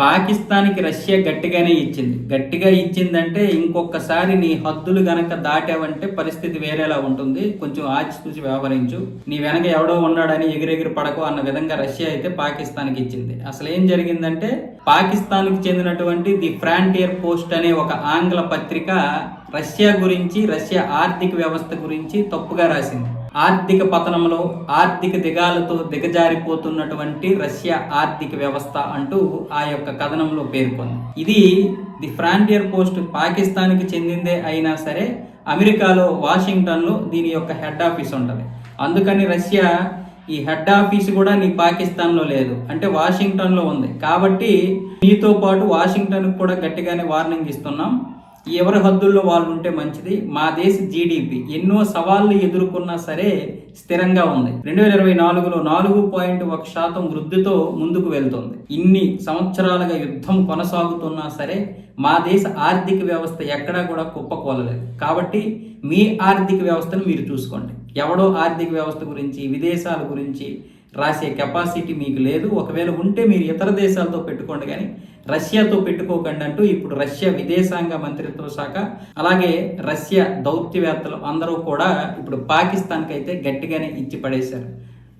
పాకిస్తాన్కి రష్యా గట్టిగానే ఇచ్చింది. గట్టిగా ఇచ్చిందంటే ఇంకొకసారి నీ హద్దులు గనక దాటావంటే పరిస్థితి వేరేలా ఉంటుంది. కొంచెం ఆచితూచి వ్యవహరించు. నీ వెనక ఎవడో ఉన్నాడని ఎగిరెగిరి పడకు అన్న విధంగా రష్యా అయితే పాకిస్తాన్కి ఇచ్చింది. అసలు ఏం జరిగిందంటే పాకిస్తాన్కి చెందినటువంటి ది ఫ్రాంటియర్ పోస్ట్ అనే ఒక ఆంగ్ల పత్రిక రష్యా గురించి రష్యా ఆర్థిక వ్యవస్థ గురించి తప్పుగా రాసింది. ఆర్థిక పతనంలో ఆర్థిక దిగాలతో దిగజారిపోతున్నటువంటి రష్యా ఆర్థిక వ్యవస్థ అంటూ ఆ యొక్క కథనంలో పేర్కొంది. ఇది ది ఫ్రాంటియర్ పోస్ట్ పాకిస్తాన్కి చెందిందే అయినా సరే అమెరికాలో వాషింగ్టన్లో దీని యొక్క హెడ్ ఆఫీస్ ఉంటుంది. అందుకని రష్యా ఈ హెడ్ ఆఫీస్ కూడా నీ పాకిస్తాన్లో లేదు. అంటే వాషింగ్టన్లో ఉంది. కాబట్టి నీతో పాటు వాషింగ్టన్కి కూడా గట్టిగానే వార్నింగ్ ఇస్తున్నాం. ఎవరి హద్దుల్లో వాళ్ళు ఉంటే మంచిది? మా దేశ జీడిపి ఎన్నో సవాళ్ళు ఎదుర్కొన్నా సరే స్థిరంగా ఉంది. రెండు వేల ఇరవై నాలుగులో నాలుగు పాయింట్ ఒక శాతం వృద్ధితో ముందుకు వెళ్తుంది. ఇన్ని సంవత్సరాలుగా యుద్ధం కొనసాగుతున్నా సరే మా దేశ ఆర్థిక వ్యవస్థ ఎక్కడా కూడా కుప్పకూలలేదు. కాబట్టి మీ ఆర్థిక వ్యవస్థను మీరు చూసుకోండి. ఎవడో ఆర్థిక వ్యవస్థ గురించి విదేశాల గురించి రాసే కెపాసిటీ మీకు లేదు. ఒకవేళ ఉంటే మీరు ఇతర దేశాలతో పెట్టుకోండి కానీ రష్యాతో పెట్టుకోకండి అంటూ ఇప్పుడు రష్యా విదేశాంగ మంత్రిత్వ శాఖ అలాగే రష్యా దౌత్యవేత్తలు అందరూ కూడా ఇప్పుడు పాకిస్తాన్కి అయితే గట్టిగానే ఇచ్చి పడేశారు